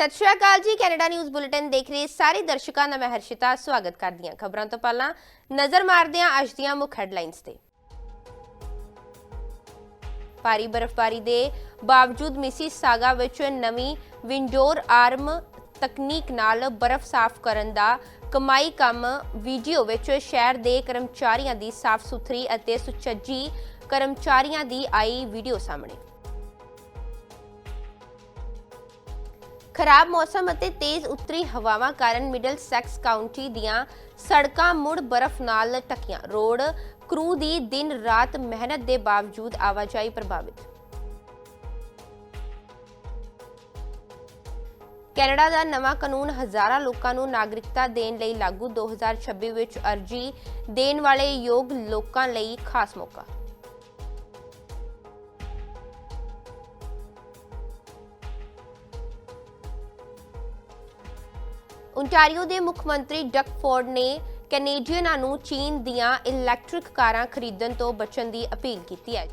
ਸਤਿ ਸ਼੍ਰੀ ਅਕਾਲ ਜੀ। Canada news bulletin ਦੇਖ ਰਹੇ ਸਾਰੇ ਦਰਸ਼ਕਾਂ ਦਾ ਮੈਂ ਹਰਸ਼ਿਤਾ ਸਵਾਗਤ ਕਰਦੀ ਹਾਂ। ਖਬਰਾਂ ਤੋਂ ਪਹਿਲਾਂ ਨਜ਼ਰ ਮਾਰਦੇ ਹਾਂ ਅੱਜ ਦੀਆਂ ਮੁੱਖ ਹੈਡਲਾਈਨਸ ਤੇ। ਭਾਰੀ ਬਰਫ਼ਬਾਰੀ ਦੇ ਬਾਵਜੂਦ ਮਿਸੀ ਸਾਗਾ ਵਿੱਚ ਨਵੀਂ ਵਿੰਡੋਰ ਆਰਮ ਤਕਨੀਕ ਨਾਲ ਬਰਫ਼ ਸਾਫ਼ ਕਰਨ ਦਾ ਕਮਾਈ ਕੰਮ ਵੀਡੀਓ ਵਿੱਚ ਸ਼ਹਿਰ ਦੇ ਕਰਮਚਾਰੀਆਂ ਦੀ ਸਾਫ਼ ਸੁਥਰੀ ਅਤੇ ਸੁਚੱਜੀ ਕਰਮਚਾਰੀਆਂ ਦੀ ਆਈ ਵੀਡੀਓ ਸਾਹਮਣੇ। ਖਰਾਬ ਮੌਸਮ ਅਤੇ ਤੇਜ਼ ਉੱਤਰੀ ਹਵਾਵਾਂ ਕਾਰਨ ਮਿਡਲ ਸੈਕਸ ਕਾਉਂਟੀ ਦੀਆਂ ਸੜਕਾਂ ਮੁੜ ਬਰਫ਼ ਨਾਲ ਢਕੀਆਂ। ਰੋਡ ਕਰੂ ਦੀ ਦਿਨ ਰਾਤ ਮਿਹਨਤ ਦੇ ਬਾਵਜੂਦ ਆਵਾਜਾਈ ਪ੍ਰਭਾਵਿਤ। ਕੈਨੇਡਾ ਦਾ ਨਵਾਂ ਕਾਨੂੰਨ ਹਜ਼ਾਰਾਂ ਲੋਕਾਂ ਨੂੰ ਨਾਗਰਿਕਤਾ ਦੇਣ ਲਈ ਲਾਗੂ। 2026 ਵਿੱਚ ਅਰਜੀ ਦੇਣ ਵਾਲੇ ਯੋਗ ਲੋਕਾਂ ਲਈ ਖਾਸ ਮੌਕਾ। ਓਨਟਾਰੀਓ ਦੇ ਮੁੱਖ ਮੰਤਰੀ ਡਕ ਫੋਰਡ ਨੇ ਕੈਨੇਡੀਅਨਾਂ ਨੂੰ ਚੀਨ ਦੀਆਂ ਇਲੈਕਟ੍ਰਿਕ ਕਾਰਾਂ ਖਰੀਦਣ ਤੋਂ ਬਚਣ ਦੀ ਅਪੀਲ ਕੀਤੀ ਹੈ।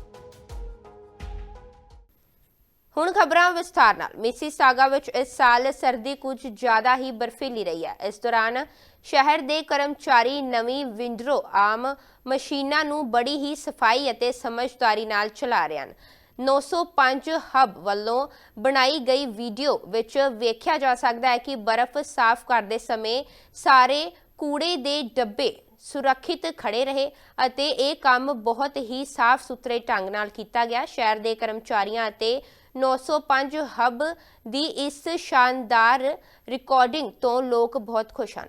ਹੁਣ ਖਬਰਾਂ ਵਿਸਥਾਰ ਨਾਲ। ਮਿਸੀਸਾਗਾ ਵਿੱਚ ਇਸ ਸਾਲ ਸਰਦੀ ਕੁਝ ਜ਼ਿਆਦਾ ਹੀ ਬਰਫੀਲੀ ਰਹੀ ਹੈ। ਇਸ ਦੌਰਾਨ ਸ਼ਹਿਰ ਦੇ ਕਰਮਚਾਰੀ ਨਵੀਂ ਵਿੰਡਰੋ ਆਮ ਮਸ਼ੀਨਾਂ ਨੂੰ ਬੜੀ ਹੀ ਸਫ਼ਾਈ ਅਤੇ ਸਮਝਦਾਰੀ ਨਾਲ ਚਲਾ ਰਹੇ ਹਨ। 905 ਹਬ ਵੱਲੋਂ ਬਣਾਈ ਗਈ ਵੀਡੀਓ ਵਿੱਚ ਵੇਖਿਆ ਜਾ ਸਕਦਾ ਹੈ ਕਿ ਬਰਫ਼ ਸਾਫ਼ ਕਰਦੇ ਸਮੇਂ ਸਾਰੇ ਕੂੜੇ ਦੇ ਡੱਬੇ ਸੁਰੱਖਿਅਤ ਖੜੇ ਰਹੇ ਅਤੇ ਇਹ ਕੰਮ ਬਹੁਤ ਹੀ ਸਾਫ਼ ਸੁਥਰੇ ਢੰਗ ਨਾਲ ਕੀਤਾ ਗਿਆ। ਸ਼ਹਿਰ ਦੇ ਕਰਮਚਾਰੀਆਂ ਅਤੇ 905 ਹਬ ਦੀ ਇਸ ਸ਼ਾਨਦਾਰ ਰਿਕਾਰਡਿੰਗ ਤੋਂ ਲੋਕ ਬਹੁਤ ਖੁਸ਼ ਹਨ।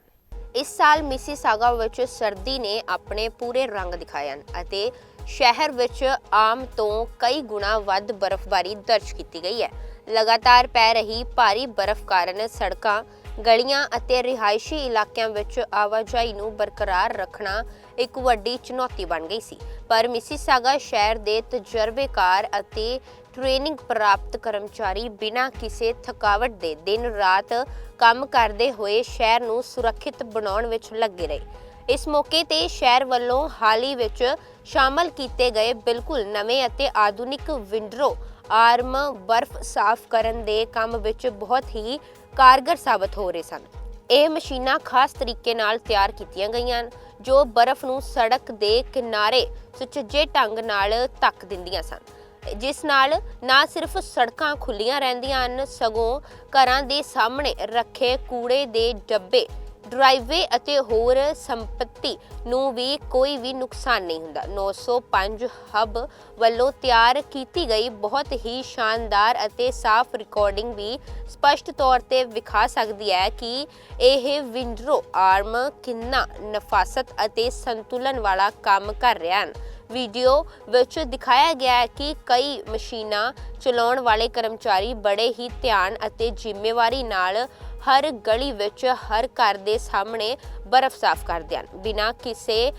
ਇਸ ਸਾਲ ਮਿਸੀਸਾਗਾ ਵਿੱਚ ਸਰਦੀ ਨੇ ਆਪਣੇ ਪੂਰੇ ਰੰਗ ਦਿਖਾਏ ਹਨ ਅਤੇ ਸ਼ਹਿਰ ਵਿੱਚ ਆਮ ਤੋਂ ਕਈ ਗੁਣਾ ਵੱਧ ਬਰਫ਼ਬਾਰੀ ਦਰਜ ਕੀਤੀ ਗਈ ਹੈ। ਲਗਾਤਾਰ ਪੈ ਰਹੀ ਭਾਰੀ ਬਰਫ਼ ਕਾਰਨ ਸੜਕਾਂ, ਗਲੀਆਂ ਅਤੇ ਰਿਹਾਇਸ਼ੀ ਇਲਾਕਿਆਂ ਵਿੱਚ ਆਵਾਜਾਈ ਨੂੰ ਬਰਕਰਾਰ ਰੱਖਣਾ ਇੱਕ ਵੱਡੀ ਚੁਣੌਤੀ ਬਣ ਗਈ ਸੀ। ਪਰ ਮਿਸੀਸਾਗਾ ਸ਼ਹਿਰ ਦੇ ਤਜਰਬੇਕਾਰ ਅਤੇ ਟ੍ਰੇਨਿੰਗ ਪ੍ਰਾਪਤ ਕਰਮਚਾਰੀ ਬਿਨਾਂ ਕਿਸੇ ਥਕਾਵਟ ਦੇ ਦਿਨ ਰਾਤ ਕੰਮ ਕਰਦੇ ਹੋਏ ਸ਼ਹਿਰ ਨੂੰ ਸੁਰੱਖਿਅਤ ਬਣਾਉਣ ਵਿੱਚ ਲੱਗੇ ਰਹੇ। ਇਸ ਮੌਕੇ ਤੇ ਸ਼ਹਿਰ ਵੱਲੋਂ ਹਾਲ ਹੀ ਵਿੱਚ ਸ਼ਾਮਲ ਕੀਤੇ ਗਏ ਬਿਲਕੁਲ ਨਵੇਂ ਅਤੇ ਆਧੁਨਿਕ ਵਿੰਡਰੋ ਆਰਮ ਬਰਫ਼ ਸਾਫ਼ ਕਰਨ ਦੇ ਕੰਮ ਵਿੱਚ ਬਹੁਤ ਹੀ ਕਾਰਗਰ ਸਾਬਤ ਹੋ ਰਹੇ ਸਨ। ਇਹ ਮਸ਼ੀਨਾਂ ਖਾਸ ਤਰੀਕੇ ਨਾਲ ਤਿਆਰ ਕੀਤੀਆਂ ਗਈਆਂ ਹਨ, ਜੋ ਬਰਫ਼ ਨੂੰ ਸੜਕ ਦੇ ਕਿਨਾਰੇ ਸੁਚੱਜੇ ਢੰਗ ਨਾਲ ਧੱਕ ਦਿੰਦੀਆਂ ਸਨ। ਜਿਸ ਨਾਲ ਨਾ ਸਿਰਫ ਸੜਕਾਂ ਖੁੱਲੀਆਂ ਰਹਿੰਦੀਆਂ ਹਨ, ਸਗੋਂ ਘਰਾਂ ਦੇ ਸਾਹਮਣੇ ਰੱਖੇ ਕੂੜੇ ਦੇ ਡੱਬੇ ਡਰਾਈਵੇ ਅਤੇ ਹੋਰ ਸੰਪਤੀ ਨੂੰ ਵੀ ਕੋਈ ਵੀ ਨੁਕਸਾਨ ਨਹੀਂ ਹੁੰਦਾ। 905 ਹਬ ਵੱਲੋਂ ਤਿਆਰ ਕੀਤੀ ਗਈ ਬਹੁਤ ਹੀ ਸ਼ਾਨਦਾਰ ਅਤੇ ਸਾਫ਼ ਰਿਕਾਰਡਿੰਗ ਵੀ ਸਪਸ਼ਟ ਤੌਰ ਤੇ ਵਿਖਾ ਸਕਦੀ ਹੈ ਕਿ ਇਹ ਵਿੰਡਰੋ ਆਰਮ ਕਿੰਨਾ ਨਫਾਸਤ ਅਤੇ ਸੰਤੁਲਨ ਵਾਲਾ ਕੰਮ ਕਰ ਰਿਹਾ ਹਨ। ਵੀਡੀਓ ਵਿੱਚ ਦਿਖਾਇਆ ਗਿਆ ਹੈ ਕਿ ਕਈ ਮਸ਼ੀਨਾਂ ਚਲਾਉਣ ਵਾਲੇ ਕਰਮਚਾਰੀ ਬੜੇ ਹੀ ਧਿਆਨ ਅਤੇ ਜ਼ਿੰਮੇਵਾਰੀ ਨਾਲ ਹਰ ਗਲੀ ਵਿੱਚ ਹਰ ਘਰ ਦੇ ਸਾਹਮਣੇ ਬਰਫ਼ ਸਾਫ਼ ਕਰਦੇ ਹਨ। ਬਿਨਾਂ ਕਿਸੇ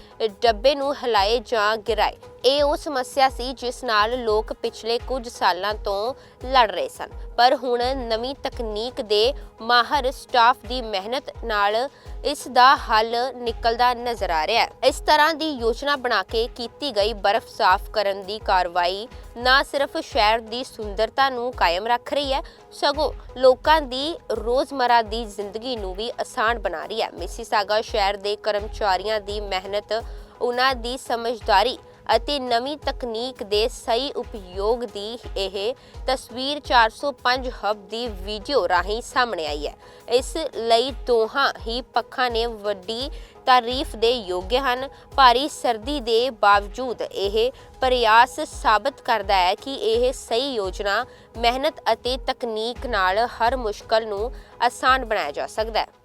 ਡੱਬੇ ਨੂੰ ਹਿਲਾਏ ਜਾਂ ਗਿਰਾਏ। ਇਹ ਉਹ ਸਮੱਸਿਆ ਸੀ ਜਿਸ ਨਾਲ ਲੋਕ ਪਿਛਲੇ ਕੁਝ ਸਾਲਾਂ ਤੋਂ ਲੜ ਰਹੇ ਸਨ। ਪਰ ਹੁਣ ਨਵੀਂ ਤਕਨੀਕ ਦੇ ਮਾਹਰ ਸਟਾਫ ਦੀ ਮਿਹਨਤ ਨਾਲ ਇਸ ਦਾ ਹੱਲ ਨਿਕਲਦਾ ਨਜ਼ਰ ਆ ਰਿਹਾ ਹੈ। ਇਸ ਤਰ੍ਹਾਂ ਦੀ ਯੋਜਨਾ ਬਣਾ ਕੇ ਕੀਤੀ ਗਈ ਬਰਫ਼ ਸਾਫ਼ ਕਰਨ ਦੀ ਕਾਰਵਾਈ ਨਾ ਸਿਰਫ ਸ਼ਹਿਰ ਦੀ ਸੁੰਦਰਤਾ ਨੂੰ ਕਾਇਮ ਰੱਖ ਰਹੀ ਹੈ, ਸਗੋਂ ਲੋਕਾਂ ਦੀ ਰੋਜ਼ਮਰਾ ਦੀ ਜ਼ਿੰਦਗੀ ਨੂੰ ਵੀ ਆਸਾਨ ਬਣਾ ਰਹੀ ਹੈ। ਮਿਸੀਸਾਗਾ ਸ਼ਹਿਰ ਦੇ ਕਰਮਚਾਰੀਆਂ ਦੀ ਮਿਹਨਤ, ਉਹਨਾਂ ਦੀ ਸਮਝਦਾਰੀ ਅਤੇ ਨਵੀਂ ਤਕਨੀਕ ਦੇ ਸਹੀ ਉਪਯੋਗ ਦੀ ਇਹ ਤਸਵੀਰ 405 ਹਬ ਦੀ ਵੀਡੀਓ ਰਾਹੀਂ ਸਾਹਮਣੇ ਆਈ ਹੈ। ਇਸ ਲਈ ਦੋਹਾਂ ਹੀ ਪੱਖਾਂ ਨੇ ਵੱਡੀ ਤਾਰੀਫ ਦੇ ਯੋਗ ਹਨ। ਭਾਰੀ ਸਰਦੀ ਦੇ ਬਾਵਜੂਦ ਇਹ ਪ੍ਰਯਾਸ ਸਾਬਤ ਕਰਦਾ ਹੈ ਕਿ ਇਹ ਸਹੀ ਯੋਜਨਾ, ਮਿਹਨਤ ਅਤੇ ਤਕਨੀਕ ਨਾਲ ਹਰ ਮੁਸ਼ਕਲ ਨੂੰ ਆਸਾਨ ਬਣਾਇਆ ਜਾ ਸਕਦਾ ਹੈ।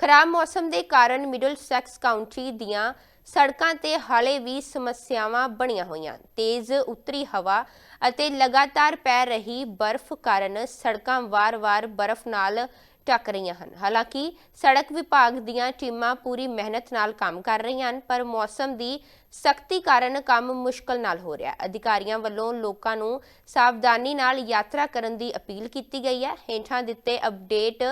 ਖਰਾਬ ਮੌਸਮ ਦੇ ਕਾਰਨ ਮਿਡਲ ਸੈਕਸ ਕਾਉਂਟੀ ਦੀਆਂ ਸੜਕਾਂ ਤੇ ਹਾਲੇ ਵੀ ਸਮੱਸਿਆਵਾਂ ਬਣੀਆਂ ਹੋਈਆਂ। ਹਨ। ਤੇਜ਼ ਉੱਤਰੀ ਹਵਾ ਅਤੇ ਲਗਾਤਾਰ ਪੈ ਰਹੀ ਬਰਫ਼ ਕਾਰਨ ਸੜਕਾਂ ਵਾਰ-ਵਾਰ ਬਰਫ਼ ਨਾਲ ਢੱਕ ਰਹੀਆਂ ਹਨ। ਹਾਲਾਂਕਿ, ਸੜਕ ਵਿਭਾਗ ਦੀਆਂ ਟੀਮਾਂ ਪੂਰੀ ਮਿਹਨਤ ਨਾਲ ਕੰਮ ਕਰ ਰਹੀਆਂ ਹਨ, ਪਰ ਮੌਸਮ ਦੀ ਸਖਤੀ ਕਾਰਨ ਕੰਮ ਮੁਸ਼ਕਲ ਨਾਲ ਹੋ ਰਿਹਾ ਹੈ। ਅਧਿਕਾਰੀਆਂ ਵੱਲੋਂ ਲੋਕਾਂ ਨੂੰ ਸਾਵਧਾਨੀ ਨਾਲ ਯਾਤਰਾ ਕਰਨ ਦੀ ਅਪੀਲ ਕੀਤੀ ਗਈ ਹੈ। ਹੇਠਾਂ ਦਿੱਤੇ ਅਪਡੇਟ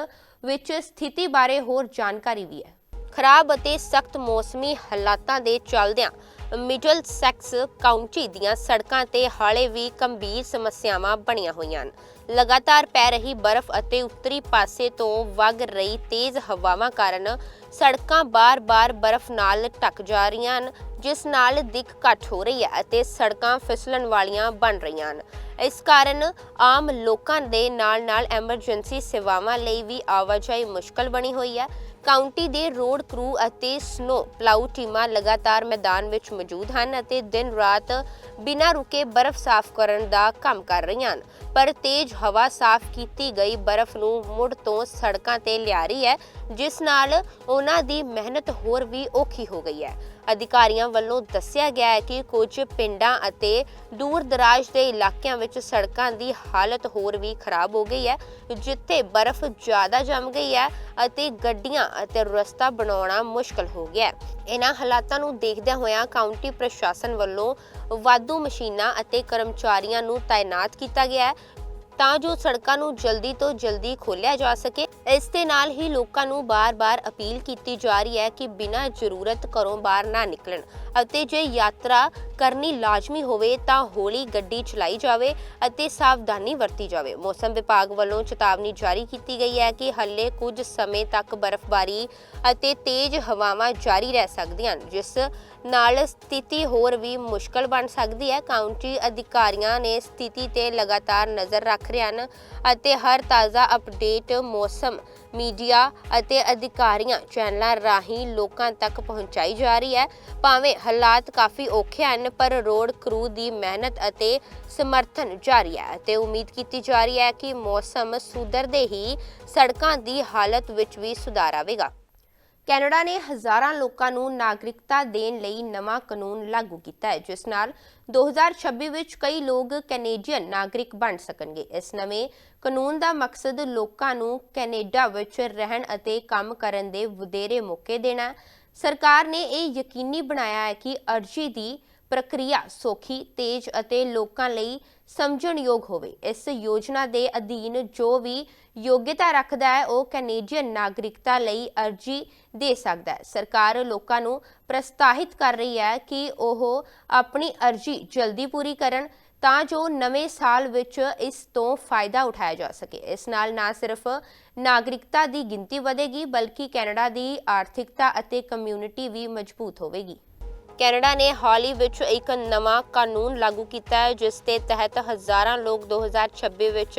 ਵਿੱਚ ਸਥਿਤੀ ਬਾਰੇ ਹੋਰ ਜਾਣਕਾਰੀ ਵੀ ਹੈ। ਖਰਾਬ ਅਤੇ ਸਖਤ ਮੌਸਮੀ ਹਾਲਾਤਾਂ ਦੇ ਚੱਲਦਿਆਂ ਮਿਡਲ ਸੈਕਸ ਕਾਉਂਟੀ ਦੀਆਂ ਸੜਕਾਂ ਤੇ ਹਾਲੇ ਵੀ ਗੰਭੀਰ ਸਮੱਸਿਆਵਾਂ ਬਣੀਆਂ ਹੋਈਆਂ ਹਨ। ਲਗਾਤਾਰ ਪੈ ਰਹੀ ਬਰਫ਼ ਅਤੇ ਉੱਤਰੀ ਪਾਸੇ ਤੋਂ ਵਗ ਰਹੀ ਤੇਜ਼ ਹਵਾਵਾਂ ਕਾਰਨ ਸੜਕਾਂ ਬਾਰ-ਬਾਰ ਬਰਫ਼ ਨਾਲ ਢੱਕ ਜਾ ਰਹੀਆਂ ਹਨ। ਜਿਸ ਨਾਲ ਦਿੱਖ ਘੱਟ ਹੋ ਰਹੀ ਹੈ ਅਤੇ ਸੜਕਾਂ ਫਿਸਲਣ ਵਾਲੀਆਂ ਬਣ ਰਹੀਆਂ ਹਨ। ਇਸ ਕਾਰਨ ਆਮ ਲੋਕਾਂ ਦੇ ਨਾਲ-ਨਾਲ ਐਮਰਜੈਂਸੀ ਸੇਵਾਵਾਂ ਲਈ ਵੀ ਆਵਾਜਾਈ ਮੁਸ਼ਕਲ ਬਣੀ ਹੋਈ ਹੈ। ਕਾਉਂਟੀ ਦੇ ਰੋਡ ਕਰੂ ਅਤੇ ਸਨੋ ਪਲਾਊ ਟੀਮਾਂ ਲਗਾਤਾਰ ਮੈਦਾਨ ਵਿੱਚ ਮੌਜੂਦ ਹਨ ਅਤੇ ਦਿਨ ਰਾਤ ਬਿਨਾਂ ਰੁਕੇ ਬਰਫ਼ ਸਾਫ਼ ਕਰਨ ਦਾ ਕੰਮ ਕਰ ਰਹੀਆਂ ਹਨ। ਪਰ ਤੇਜ਼ ਹਵਾ ਸਾਫ਼ ਕੀਤੀ ਗਈ ਬਰਫ਼ ਨੂੰ ਮੁੜ ਤੋਂ ਸੜਕਾਂ ਤੇ ਲਿਆ ਰਹੀ ਹੈ, ਜਿਸ ਨਾਲ ਉਹਨਾਂ ਦੀ ਮਿਹਨਤ ਹੋਰ ਵੀ ਔਖੀ ਹੋ ਗਈ ਹੈ। ਅਧਿਕਾਰੀਆਂ ਵੱਲੋਂ ਦੱਸਿਆ ਗਿਆ ਹੈ ਕਿ ਕੁਝ ਪਿੰਡਾਂ ਅਤੇ ਦੂਰ ਦਰਾਜ ਦੇ ਇਲਾਕਿਆਂ ਵਿੱਚ ਸੜਕਾਂ ਦੀ ਹਾਲਤ ਹੋਰ ਵੀ ਖਰਾਬ ਹੋ ਗਈ ਹੈ, ਜਿੱਥੇ ਬਰਫ਼ ਜ਼ਿਆਦਾ ਜੰਮ ਗਈ ਹੈ ਅਤੇ ਗੱਡੀਆਂ ਅਤੇ ਰਸਤਾ ਬਣਾਉਣਾ ਮੁਸ਼ਕਲ ਹੋ ਗਿਆ ਹੈ। ਇਹਨਾਂ ਹਾਲਾਤਾਂ ਨੂੰ ਦੇਖਦਿਆਂ ਹੋਇਆਂ ਕਾਉਂਟੀ ਪ੍ਰਸ਼ਾਸਨ ਵੱਲੋਂ ਵਾਧੂ ਮਸ਼ੀਨਾਂ ਅਤੇ ਕਰਮਚਾਰੀਆਂ ਨੂੰ ਤਾਇਨਾਤ ਕੀਤਾ ਗਿਆ ਹੈ ਤਾਂ ਜੋ ਸੜਕਾਂ ਨੂੰ ਜਲਦੀ ਤੋਂ ਜਲਦੀ ਖੋਲਿਆ ਜਾ ਸਕੇ। ਇਸ ਦੇ ਨਾਲ ਹੀ ਲੋਕਾਂ ਨੂੰ ਬਾਰ-ਬਾਰ ਅਪੀਲ ਕੀਤੀ ਜਾ ਰਹੀ ਹੈ ਕਿ ਬਿਨਾਂ ਜ਼ਰੂਰਤ ਘਰੋਂ ਬਾਹਰ ਨਾ ਨਿਕਲਣ ਅਤੇ ਜੇ ਯਾਤਰਾ ਕਰਨੀ ਲਾਜ਼ਮੀ ਹੋਵੇ ਤਾਂ ਹੌਲੀ ਗੱਡੀ ਚਲਾਈ ਜਾਵੇ ਅਤੇ ਸਾਵਧਾਨੀ ਵਰਤੀ ਜਾਵੇ। ਮੌਸਮ ਵਿਭਾਗ ਵੱਲੋਂ ਚੇਤਾਵਨੀ ਜਾਰੀ ਕੀਤੀ ਗਈ ਹੈ ਕਿ ਹੱਲੇ ਕੁਝ ਸਮੇਂ ਤੱਕ ਬਰਫ਼ਬਾਰੀ ਅਤੇ ਤੇਜ਼ ਹਵਾਵਾਂ ਜਾਰੀ ਰਹਿ ਸਕਦੀਆਂ ਹਨ, ਜਿਸ ਨਾਲ ਸਥਿਤੀ ਹੋਰ ਵੀ ਮੁਸ਼ਕਲ ਬਣ ਸਕਦੀ ਹੈ। ਕਾਉਂਟੀ ਅਧਿਕਾਰੀਆਂ ਨੇ ਸਥਿਤੀ ਤੇ ਲਗਾਤਾਰ ਨਜ਼ਰ ਰੱਖ ਰਹੇ ਹਨ ਅਤੇ ਹਰ ਤਾਜ਼ਾ ਅਪਡੇਟ ਮੌਸਮ, ਮੀਡੀਆ ਅਤੇ ਅਧਿਕਾਰੀਆਂ ਚੈਨਲਾਂ ਰਾਹੀਂ ਲੋਕਾਂ ਤੱਕ ਪਹੁੰਚਾਈ ਜਾ ਰਹੀ ਹੈ। ਭਾਵੇਂ ਹਾਲਾਤ ਕਾਫੀ ਔਖੇ ਹਨ, ਪਰ ਰੋਡ ਕਰੂ ਦੀ ਮਿਹਨਤ ਅਤੇ ਸਮਰਥਨ ਜਾਰੀ ਹੈ ਅਤੇ ਉਮੀਦ ਕੀਤੀ ਜਾ ਰਹੀ ਹੈ ਕਿ ਮੌਸਮ ਸੁਧਰਦੇ ਹੀ ਸੜਕਾਂ ਦੀ ਹਾਲਤ ਵਿੱਚ ਵੀ ਸੁਧਾਰ ਆਵੇਗਾ। ਕੈਨੇਡਾ ਨੇ ਹਜ਼ਾਰਾਂ ਲੋਕਾਂ ਨੂੰ ਨਾਗਰਿਕਤਾ ਦੇਣ ਲਈ ਨਵਾਂ ਕਾਨੂੰਨ ਲਾਗੂ ਕੀਤਾ ਹੈ, ਜਿਸ ਨਾਲ 2026 ਵਿੱਚ ਕਈ ਲੋਕ ਕੈਨੇਡੀਅਨ ਨਾਗਰਿਕ ਬਣ ਸਕਣਗੇ। ਇਸ ਨਵੇਂ ਕਾਨੂੰਨ ਦਾ ਮਕਸਦ ਲੋਕਾਂ ਨੂੰ ਕੈਨੇਡਾ ਵਿੱਚ ਰਹਿਣ ਅਤੇ ਕੰਮ ਕਰਨ ਦੇ ਵਧੇਰੇ ਮੌਕੇ ਦੇਣਾ ਸਰਕਾਰ ਨੇ ਇਹ ਯਕੀਨੀ ਬਣਾਇਆ ਹੈ ਕਿ ਅਰਜ਼ੀ ਦੀ ਪ੍ਰਕਿਰਿਆ ਸੌਖੀ, ਤੇਜ਼ ਅਤੇ ਲੋਕਾਂ ਲਈ ਸਮਝਣਯੋਗ ਹੋਵੇ। ਇਸ ਯੋਜਨਾ ਦੇ ਅਧੀਨ ਜੋ ਵੀ ਯੋਗਤਾ ਰੱਖਦਾ ਹੈ, ਉਹ ਕੈਨੇਡੀਅਨ ਨਾਗਰਿਕਤਾ ਲਈ ਅਰਜ਼ੀ ਦੇ ਸਕਦਾ ਹੈ। ਸਰਕਾਰ ਲੋਕਾਂ ਨੂੰ ਪ੍ਰਸਤਾਹਿਤ ਕਰ ਰਹੀ ਹੈ ਕਿ ਉਹ ਆਪਣੀ ਅਰਜ਼ੀ ਜਲਦੀ ਪੂਰੀ ਕਰਨ ਤਾਂ ਜੋ ਨਵੇਂ ਸਾਲ ਵਿੱਚ ਇਸ ਤੋਂ ਫਾਇਦਾ ਉਠਾਇਆ ਜਾ ਸਕੇ। ਇਸ ਨਾਲ ਨਾ ਸਿਰਫ ਨਾਗਰਿਕਤਾ ਦੀ ਗਿਣਤੀ ਵਧੇਗੀ, ਬਲਕਿ ਕੈਨੇਡਾ ਦੀ ਆਰਥਿਕਤਾ ਅਤੇ ਕਮਿਊਨਿਟੀ ਵੀ ਮਜ਼ਬੂਤ ਹੋਵੇਗੀ। ਕੈਨੇਡਾ ਨੇ ਹਾਲ ਹੀ ਵਿੱਚ ਇੱਕ ਨਵਾਂ ਕਾਨੂੰਨ ਲਾਗੂ ਕੀਤਾ ਹੈ, ਜਿਸ ਦੇ ਤਹਿਤ ਹਜ਼ਾਰਾਂ ਲੋਕ 2026 ਵਿੱਚ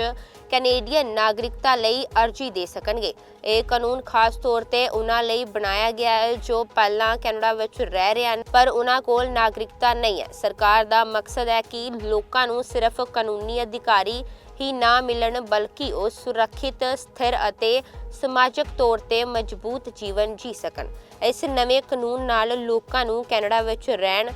ਕੈਨੇਡੀਅਨ ਨਾਗਰਿਕਤਾ ਲਈ ਅਰਜ਼ੀ ਦੇ ਸਕਣਗੇ। ਇਹ ਕਾਨੂੰਨ ਖਾਸ ਤੌਰ ਤੇ ਉਹਨਾਂ ਲਈ ਬਣਾਇਆ ਗਿਆ ਹੈ, ਜੋ ਪਹਿਲਾਂ ਕੈਨੇਡਾ ਵਿੱਚ ਰਹਿ ਰਹੇ ਹਨ, ਪਰ ਉਹਨਾਂ ਕੋਲ ਨਾਗਰਿਕਤਾ ਨਹੀਂ ਹੈ। ਸਰਕਾਰ ਦਾ ਮਕਸਦ ਹੈ ਕਿ ਲੋਕਾਂ ਨੂੰ ਸਿਰਫ ਕਾਨੂੰਨੀ ਅਧਿਕਾਰੀ ਹੀ ਨਾ ਮਿਲਣ, ਬਲਕਿ ਉਹ ਸੁਰੱਖਿਅਤ, ਸਥਿਰ ਅਤੇ ਸਮਾਜਿਕ ਤੌਰ ਤੇ ਮਜ਼ਬੂਤ ਜੀਵਨ ਜੀ ਸਕਣ। ਇਸ ਨਵੇਂ ਕਾਨੂੰਨ ਨਾਲ ਲੋਕਾਂ ਨੂੰ ਕੈਨੇਡਾ ਵਿੱਚ ਰਹਿਣ,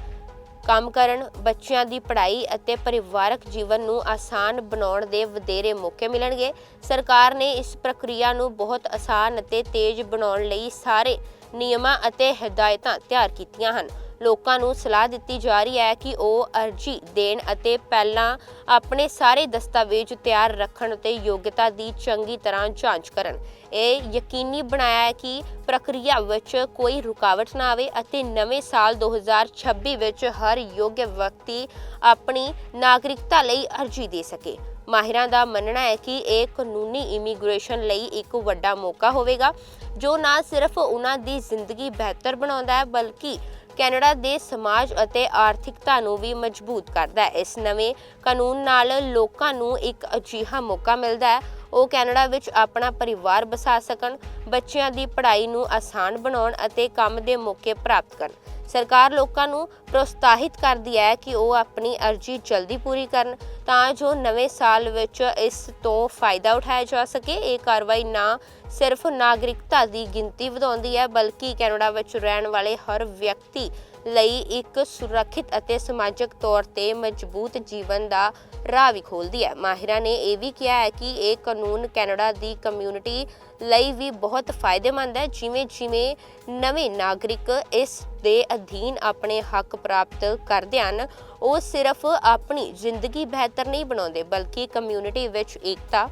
ਕੰਮ ਕਰਨ, ਬੱਚਿਆਂ ਦੀ ਪੜ੍ਹਾਈ ਅਤੇ ਪਰਿਵਾਰਕ ਜੀਵਨ ਨੂੰ ਆਸਾਨ ਬਣਾਉਣ ਦੇ ਵਧੇਰੇ ਮੌਕੇ ਮਿਲਣਗੇ। ਸਰਕਾਰ ਨੇ ਇਸ ਪ੍ਰਕਿਰਿਆ ਨੂੰ ਬਹੁਤ ਆਸਾਨ ਅਤੇ ਤੇਜ਼ ਬਣਾਉਣ ਲਈ ਸਾਰੇ ਨਿਯਮਾਂ ਅਤੇ ਹਦਾਇਤਾਂ ਤਿਆਰ ਕੀਤੀਆਂ ਹਨ। ਲੋਕਾਂ ਨੂੰ ਸਲਾਹ ਦਿੱਤੀ ਜਾ ਰਹੀ ਹੈ ਕਿ ਉਹ ਅਰਜ਼ੀ ਦੇਣ ਅਤੇ ਪਹਿਲਾਂ ਆਪਣੇ ਸਾਰੇ ਦਸਤਾਵੇਜ਼ ਤਿਆਰ ਰੱਖਣ ਅਤੇ ਯੋਗਤਾ ਦੀ ਚੰਗੀ ਤਰ੍ਹਾਂ ਜਾਂਚ ਕਰਨ। ਇਹ ਯਕੀਨੀ ਬਣਾਇਆ ਹੈ ਕਿ ਪ੍ਰਕਿਰਿਆ ਵਿੱਚ ਕੋਈ ਰੁਕਾਵਟ ਨਾ ਆਵੇ ਅਤੇ ਨਵੇਂ ਸਾਲ 2026 ਵਿੱਚ ਹਰ ਯੋਗ ਵਿਅਕਤੀ ਆਪਣੀ ਨਾਗਰਿਕਤਾ ਲਈ ਅਰਜ਼ੀ ਦੇ ਸਕੇ। ਮਾਹਿਰਾਂ ਦਾ ਮੰਨਣਾ ਹੈ ਕਿ ਇਹ ਕਾਨੂੰਨੀ ਇਮੀਗ੍ਰੇਸ਼ਨ ਲਈ ਇੱਕ ਵੱਡਾ ਮੌਕਾ ਹੋਵੇਗਾ, ਜੋ ਨਾ ਸਿਰਫ ਉਹਨਾਂ ਦੀ ਜ਼ਿੰਦਗੀ ਬਿਹਤਰ ਬਣਾਉਂਦਾ ਹੈ, ਬਲਕਿ ਕੈਨੇਡਾ ਦੇ ਸਮਾਜ ਅਤੇ ਆਰਥਿਕਤਾ ਨੂੰ ਵੀ ਮਜ਼ਬੂਤ ਕਰਦਾ ਹੈ। ਇਸ ਨਵੇਂ ਕਾਨੂੰਨ ਨਾਲ ਲੋਕਾਂ ਨੂੰ ਇੱਕ ਅਜੀਹਾ ਮੌਕਾ ਮਿਲਦਾ ਹੈ। ਉਹ ਕੈਨੇਡਾ ਵਿੱਚ ਆਪਣਾ ਪਰਿਵਾਰ ਬਸਾ ਸਕਣ, ਬੱਚਿਆਂ ਦੀ ਪੜ੍ਹਾਈ ਨੂੰ ਆਸਾਨ ਬਣਾਉਣ ਅਤੇ ਕੰਮ ਦੇ ਮੌਕੇ ਪ੍ਰਾਪਤ ਕਰਨ। ਸਰਕਾਰ ਲੋਕਾਂ ਨੂੰ ਪ੍ਰੋਤਸਾਹਿਤ ਕਰਦੀ ਹੈ ਕਿ ਉਹ ਆਪਣੀ ਅਰਜ਼ੀ ਜਲਦੀ ਪੂਰੀ ਕਰਨ। ਤਾਂ ਜੋ ਨਵੇਂ ਸਾਲ ਵਿੱਚ ਇਸ ਤੋਂ ਫਾਇਦਾ ਉਠਾਇਆ ਜਾ ਸਕੇ। ਇਹ ਕਾਰਵਾਈ ਨਾ ਸਿਰਫ ਨਾਗਰਿਕਤਾ ਦੀ ਗਿਣਤੀ ਵਧਾਉਂਦੀ ਹੈ, ਬਲਕਿ ਕੈਨੇਡਾ ਵਿੱਚ ਰਹਿਣ ਵਾਲੇ ਹਰ ਵਿਅਕਤੀ ਲਈ ਇੱਕ ਸੁਰੱਖਿਅਤ ਅਤੇ ਸਮਾਜਿਕ ਤੌਰ ਤੇ ਮਜ਼ਬੂਤ ਜੀਵਨ ਦਾ ਰਾਹ ਵੀ ਖੋਲਦੀ ਹੈ। ਮਾਹਿਰਾ ਨੇ ਇਹ ਵੀ ਕਿਹਾ ਹੈ ਕਿ ਇਹ ਕਾਨੂੰਨ ਕੈਨੇਡਾ ਦੀ ਕਮਿਊਨਿਟੀ ਲਈ ਵੀ ਬਹੁਤ ਫਾਇਦੇਮੰਦ ਹੈ। ਜਿਵੇਂ ਜਿਵੇਂ ਨਵੇਂ ਨਾਗਰਿਕ ਇਸ ਦੇ ਅਧੀਨ ਆਪਣੇ ਹੱਕ ਪ੍ਰਾਪਤ ਕਰਦੇ ਹਨ, ਉਹ ਸਿਰਫ ਆਪਣੀ ਜ਼ਿੰਦਗੀ ਬਿਹਤਰ ਨਹੀਂ ਬਣਾਉਂਦੇ, ਬਲਕਿ ਕਮਿਊਨਿਟੀ ਵਿੱਚ ਏਕਤਾ,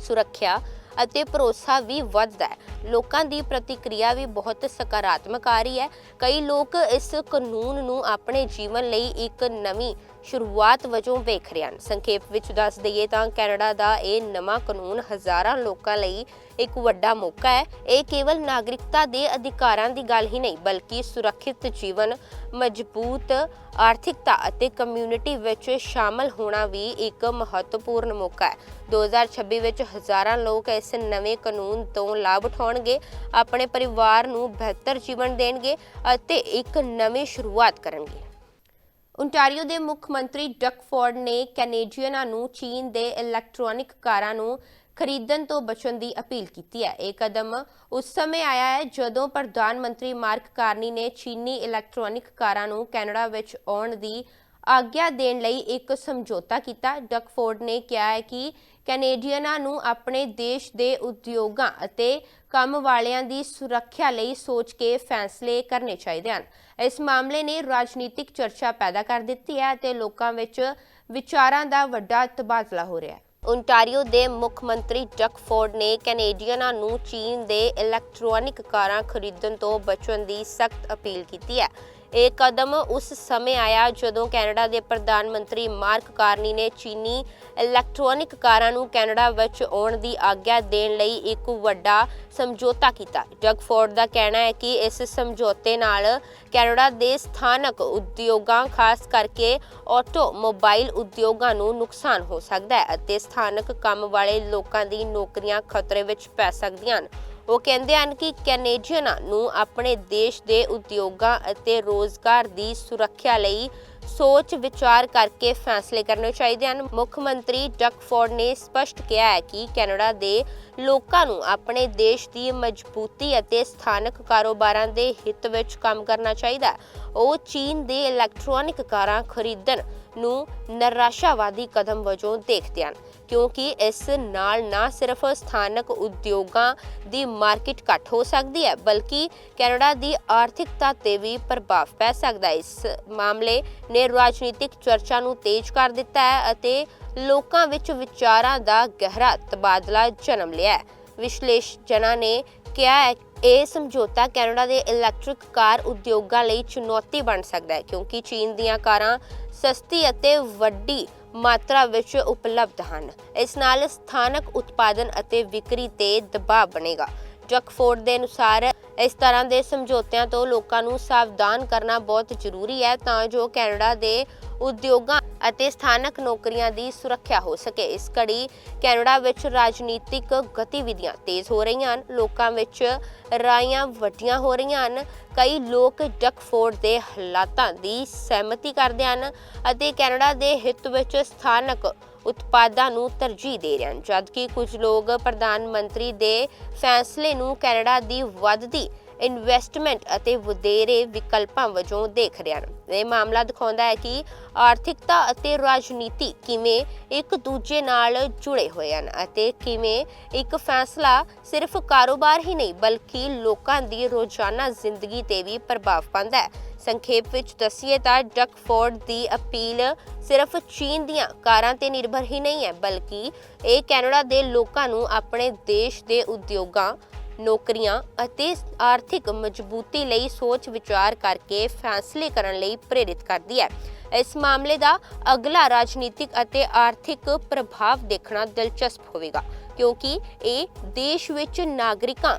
ਸੁਰੱਖਿਆ ਅਤੇ ਭਰੋਸਾ ਵੀ ਵੱਧਦਾ ਹੈ। ਲੋਕਾਂ ਦੀ ਪ੍ਰਤੀਕਿਰਿਆ ਵੀ ਬਹੁਤ ਸਕਾਰਾਤਮਕ ਆ ਰਹੀ ਹੈ। ਕਈ ਲੋਕ ਇਸ ਕਾਨੂੰਨ ਨੂੰ ਆਪਣੇ ਜੀਵਨ ਲਈ ਇੱਕ ਨਵੀਂ ਸ਼ੁਰੂਆਤ ਵਜੋਂ ਵੇਖ ਰਹੇ ਹਨ। ਸੰਖੇਪ ਵਿੱਚ ਦੱਸ ਦਈਏ ਤਾਂ ਕੈਨੇਡਾ ਦਾ ਇਹ ਨਵਾਂ ਕਾਨੂੰਨ ਹਜ਼ਾਰਾਂ ਲੋਕਾਂ ਲਈ ਇੱਕ ਵੱਡਾ ਮੌਕਾ ਹੈ। ਇਹ ਕੇਵਲ ਨਾਗਰਿਕਤਾ ਦੇ ਅਧਿਕਾਰਾਂ ਦੀ ਗੱਲ ਹੀ ਨਹੀਂ, ਬਲਕਿ ਸੁਰੱਖਿਅਤ ਜੀਵਨ, ਮਜ਼ਬੂਤ ਆਰਥਿਕਤਾ ਅਤੇ ਕਮਿਊਨਿਟੀ ਵਿੱਚ ਸ਼ਾਮਲ ਹੋਣਾ ਵੀ ਇੱਕ ਮਹੱਤਵਪੂਰਨ ਮੌਕਾ ਹੈ। 2026 ਵਿੱਚ ਹਜ਼ਾਰਾਂ ਲੋਕ ਇਸ ਨਵੇਂ ਕਾਨੂੰਨ ਤੋਂ ਲਾਭ ਉਠਾਉਣਗੇ, ਆਪਣੇ ਪਰਿਵਾਰ ਨੂੰ ਬਿਹਤਰ ਜੀਵਨ ਦੇਣਗੇ ਅਤੇ ਇੱਕ ਨਵੀਂ ਸ਼ੁਰੂਆਤ ਕਰਨਗੇ। ਓਨਟਾਰੀਓ ਦੇ ਮੁੱਖ ਮੰਤਰੀ ਡਕ ਫੋਰਡ ਨੇ ਕੈਨੇਡੀਅਨਾਂ ਨੂੰ ਚੀਨ ਦੇ ਇਲੈਕਟ੍ਰੋਨਿਕ ਕਾਰਾਂ ਨੂੰ ਖਰੀਦਣ ਤੋਂ ਬਚਣ ਦੀ ਅਪੀਲ ਕੀਤੀ ਹੈ। ਇਹ ਕਦਮ ਉਸ ਸਮੇਂ ਆਇਆ ਹੈ ਜਦੋਂ ਪ੍ਰਧਾਨ ਮੰਤਰੀ ਮਾਰਕ ਕਾਰਨੀ ਨੇ ਚੀਨੀ ਇਲੈਕਟ੍ਰੋਨਿਕ ਕਾਰਾਂ ਨੂੰ ਕੈਨੇਡਾ ਵਿੱਚ ਆਉਣ ਦੀ ਆਗਿਆ ਦੇਣ ਲਈ ਇੱਕ ਸਮਝੌਤਾ ਕੀਤਾ। ਡਕਫੋਰਡ ਨੇ ਕਿਹਾ ਹੈ ਕਿ ਕੈਨੇਡੀਅਨਾਂ ਨੂੰ ਆਪਣੇ ਦੇਸ਼ ਦੇ ਉਦਯੋਗਾਂ ਅਤੇ ਕੰਮ ਵਾਲਿਆਂ ਦੀ ਸੁਰੱਖਿਆ ਲਈ ਸੋਚ ਕੇ ਫੈਸਲੇ ਕਰਨੇ ਚਾਹੀਦੇ ਹਨ। ਇਸ ਮਾਮਲੇ ਨੇ ਰਾਜਨੀਤਿਕ ਚਰਚਾ ਪੈਦਾ ਕਰ ਦਿੱਤੀ ਹੈ ਅਤੇ ਲੋਕਾਂ ਵਿੱਚ ਵਿਚਾਰਾਂ ਦਾ ਵੱਡਾ ਤਬਾਦਲਾ ਹੋ ਰਿਹਾ ਹੈ। ਓਨਟਾਰੀਓ ਦੇ ਮੁੱਖ ਮੰਤਰੀ ਡਕ ਫੋਰਡ ਨੇ ਕੈਨੇਡੀਅਨਾਂ ਨੂੰ ਚੀਨ ਦੇ ਇਲੈਕਟ੍ਰੋਨਿਕ ਕਾਰਾਂ ਖਰੀਦਣ ਤੋਂ ਬਚਣ ਦੀ ਸਖਤ ਅਪੀਲ ਕੀਤੀ ਹੈ। ਇਹ ਕਦਮ ਉਸ ਸਮੇਂ ਆਇਆ ਜਦੋਂ ਕੈਨੇਡਾ ਦੇ ਪ੍ਰਧਾਨ ਮੰਤਰੀ ਮਾਰਕ ਕਾਰਨੀ ਨੇ ਚੀਨੀ ਇਲੈਕਟ੍ਰੋਨਿਕ ਕਾਰਾਂ ਨੂੰ ਕੈਨੇਡਾ ਵਿੱਚ ਆਉਣ ਦੀ ਆਗਿਆ ਦੇਣ ਲਈ ਇੱਕ ਵੱਡਾ ਸਮਝੌਤਾ ਕੀਤਾ। ਡਗ ਫੋਰਡ ਦਾ ਕਹਿਣਾ ਹੈ ਕਿ ਇਸ ਸਮਝੌਤੇ ਨਾਲ ਕੈਨੇਡਾ ਦੇ ਸਥਾਨਕ ਉਦਯੋਗਾਂ, ਖਾਸ ਕਰਕੇ ਆਟੋਮੋਬਾਈਲ ਉਦਯੋਗਾਂ ਨੂੰ ਨੁਕਸਾਨ ਹੋ ਸਕਦਾ ਹੈ ਅਤੇ ਸਥਾਨਕ ਕੰਮ ਵਾਲੇ ਲੋਕਾਂ ਦੀ ਨੌਕਰੀਆਂ ਖਤਰੇ ਵਿੱਚ ਪੈ ਸਕਦੀਆਂ ਹਨ। ਉਹ ਕਹਿੰਦੇ ਹਨ ਕਿ ਕੈਨੇਡੀਅਨਾਂ ਨੂੰ ਆਪਣੇ ਦੇਸ਼ ਦੇ ਉਦਯੋਗਾਂ ਅਤੇ ਰੋਜ਼ਗਾਰ ਦੀ ਸੁਰੱਖਿਆ ਲਈ ਸੋਚ ਵਿਚਾਰ ਕਰਕੇ ਫੈਸਲੇ ਕਰਨੇ ਚਾਹੀਦੇ ਹਨ। ਮੁੱਖ ਮੰਤਰੀ ਡਕ ਫੋਰਡ ਨੇ ਸਪਸ਼ਟ ਕਿਹਾ ਹੈ ਕਿ ਕੈਨੇਡਾ ਦੇ ਲੋਕਾਂ ਨੂੰ ਆਪਣੇ ਦੇਸ਼ ਦੀ ਮਜ਼ਬੂਤੀ ਅਤੇ ਸਥਾਨਕ ਕਾਰੋਬਾਰਾਂ ਦੇ ਹਿੱਤ ਵਿੱਚ ਕੰਮ ਕਰਨਾ ਚਾਹੀਦਾ ਹੈ। ਉਹ ਚੀਨ ਦੇ ਇਲੈਕਟ੍ਰੋਨਿਕ ਕਾਰਾਂ ਖਰੀਦਣ ਨੂੰ ਨਿਰਾਸ਼ਾਵਾਦੀ ਕਦਮ ਵਜੋਂ ਦੇਖਦੇ ਹਨ, ਕਿਉਂਕਿ ਇਸ ਨਾਲ ਨਾ ਸਿਰਫ ਸਥਾਨਕ ਉਦਯੋਗਾਂ ਦੀ ਮਾਰਕੀਟ ਘੱਟ ਹੋ ਸਕਦੀ ਹੈ, ਬਲਕਿ ਕੈਨੇਡਾ ਦੀ ਆਰਥਿਕਤਾ ਤੇ ਵੀ ਪ੍ਰਭਾਵ ਪੈ ਸਕਦਾ ਹੈ। ਇਸ ਮਾਮਲੇ ਨੇ ਰਾਜਨੀਤਿਕ ਚਰਚਾ ਨੂੰ ਤੇਜ਼ ਕਰ ਦਿੱਤਾ ਹੈ ਅਤੇ ਲੋਕਾਂ ਵਿੱਚ ਵਿਚਾਰਾਂ ਦਾ ਗਹਿਰਾ ਤਬਾਦਲਾ ਜਨਮ ਲਿਆ ਹੈ। ਵਿਸ਼ਲੇਸ਼ਕਾਂ ਨੇ ਕਿਹਾ ਹੈ ਇਹ ਸਮਝੌਤਾ ਕੈਨੇਡਾ ਦੇ ਇਲੈਕਟ੍ਰਿਕ ਕਾਰ ਉਦਯੋਗਾਂ ਲਈ ਚੁਣੌਤੀ ਬਣ ਸਕਦਾ ਹੈ, ਕਿਉਂਕਿ ਚੀਨ ਦੀਆਂ ਕਾਰਾਂ ਸਸਤੀ ਅਤੇ ਵੱਡੀ ਮਾਤਰਾ ਵਿੱਚ ਉਪਲਬਧ ਹਨ। ਇਸ ਨਾਲ ਸਥਾਨਕ ਉਤਪਾਦਨ ਅਤੇ ਵਿਕਰੀ ਤੇ ਦਬਾਅ ਬਣੇਗਾ। ਜਕਫੋਰਡ ਦੇ ਅਨੁਸਾਰ ਇਸ ਤਰ੍ਹਾਂ ਦੇ ਸਮਝੌਤਿਆਂ ਤੋਂ ਲੋਕਾਂ ਨੂੰ ਸਾਵਧਾਨ ਕਰਨਾ ਬਹੁਤ ਜ਼ਰੂਰੀ ਹੈ ਤਾਂ ਜੋ ਕੈਨੇਡਾ ਦੇ ਉਦਯੋਗਾਂ ਅਤੇ ਸਥਾਨਕ ਨੌਕਰੀਆਂ ਦੀ ਸੁਰੱਖਿਆ ਹੋ ਸਕੇ। ਇਸ ਕੜੀ ਕੈਨੇਡਾ ਵਿੱਚ ਰਾਜਨੀਤਿਕ ਗਤੀਵਿਧੀਆਂ ਤੇਜ਼ ਹੋ ਰਹੀਆਂ ਹਨ। ਲੋਕਾਂ ਵਿੱਚ ਰਾਈਆਂ ਵੱਡੀਆਂ ਹੋ ਰਹੀਆਂ ਹਨ। ਕਈ ਲੋਕ ਡਕਫੋਰਡ ਦੇ ਹਾਲਾਤਾਂ ਦੀ ਸਹਿਮਤੀ ਕਰਦੇ ਹਨ ਅਤੇ ਕੈਨੇਡਾ ਦੇ ਹਿੱਤ ਵਿੱਚ ਸਥਾਨਕ ਉਤਪਾਦਾਂ ਨੂੰ ਤਰਜੀਹ ਦੇ ਰਹੇ ਹਨ। ਜਦਕਿ ਕੁਝ ਲੋਕ ਪ੍ਰਧਾਨ ਮੰਤਰੀ ਦੇ ਫੈਸਲੇ ਨੂੰ ਕੈਨੇਡਾ ਦੀ ਵੱਧਦੀ ਇਨਵੈਸਟਮੈਂਟ ਅਤੇ ਵਧੇਰੇ ਵਿਕਲਪਾਂ ਵਜੋਂ ਦੇਖ ਰਹੇ ਹਨ। ਇਹ ਮਾਮਲਾ ਦਿਖਾਉਂਦਾ ਹੈ ਕਿ ਆਰਥਿਕਤਾ ਅਤੇ ਰਾਜਨੀਤੀ ਕਿਵੇਂ ਇੱਕ ਦੂਜੇ ਨਾਲ ਜੁੜੇ ਹੋਏ ਹਨ ਅਤੇ ਕਿਵੇਂ ਇੱਕ ਫੈਸਲਾ ਸਿਰਫ ਕਾਰੋਬਾਰ ਹੀ ਨਹੀਂ, ਬਲਕਿ ਲੋਕਾਂ ਦੀ ਰੋਜ਼ਾਨਾ ਜ਼ਿੰਦਗੀ ਤੇ ਵੀ ਪ੍ਰਭਾਵ ਪਾਉਂਦਾ ਹੈ। ਸੰਖੇਪ ਵਿੱਚ ਦੱਸੀਏ ਤਾਂ ਡਕਫੋਰਡ ਦੀ ਅਪੀਲ ਸਿਰਫ ਚੀਨ ਦੀਆਂ ਕਾਰਾਂ ਤੇ ਨਿਰਭਰ ਹੀ ਨਹੀਂ ਹੈ, ਬਲਕਿ ਇਹ ਕੈਨੇਡਾ ਦੇ ਲੋਕਾਂ ਨੂੰ ਆਪਣੇ ਦੇਸ਼ ਦੇ ਉਦਯੋਗਾਂ, ਨੌਕਰੀਆਂ ਅਤੇ ਆਰਥਿਕ ਮਜ਼ਬੂਤੀ ਲਈ ਸੋਚ ਵਿਚਾਰ ਕਰਕੇ ਫੈਸਲੇ ਕਰਨ ਲਈ ਪ੍ਰੇਰਿਤ ਕਰਦੀ ਹੈ। ਇਸ ਮਾਮਲੇ ਦਾ ਅਗਲਾ ਰਾਜਨੀਤਿਕ ਅਤੇ ਆਰਥਿਕ ਪ੍ਰਭਾਵ ਦੇਖਣਾ ਦਿਲਚਸਪ ਹੋਵੇਗਾ, ਕਿਉਂਕਿ ਇਹ ਦੇਸ਼ ਵਿੱਚ ਨਾਗਰਿਕਾਂ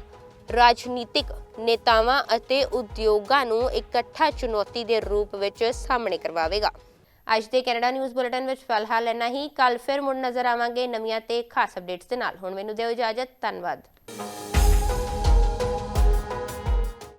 ਰਾਜਨੀਤਿਕ ਨੇਤਾਵਾਂ ਅਤੇ ਉਦਯੋਗਾਂ ਨੂੰ ਇਕੱਠਾ ਚੁਣੌਤੀ ਦੇ ਰੂਪ ਵਿੱਚ ਸਾਹਮਣੇ ਕਰਵਾਵੇਗਾ। ਅੱਜ ਦੇ ਕੈਨੇਡਾ ਨਿਊਜ਼ ਬੁਲੇਟਿਨ ਵਿੱਚ ਫਿਲਹਾਲ ਇੰਨਾ ਹੀ। ਕੱਲ ਫਿਰ ਮੁੜ ਨਜ਼ਰ ਆਵਾਂਗੇ ਨਵੀਆਂ ਤੇ ਖਾਸ ਅਪਡੇਟਸ ਦੇ ਨਾਲ। ਹੁਣ ਮੈਨੂੰ ਦਿਓ ਇਜਾਜ਼ਤ। ਧੰਨਵਾਦ।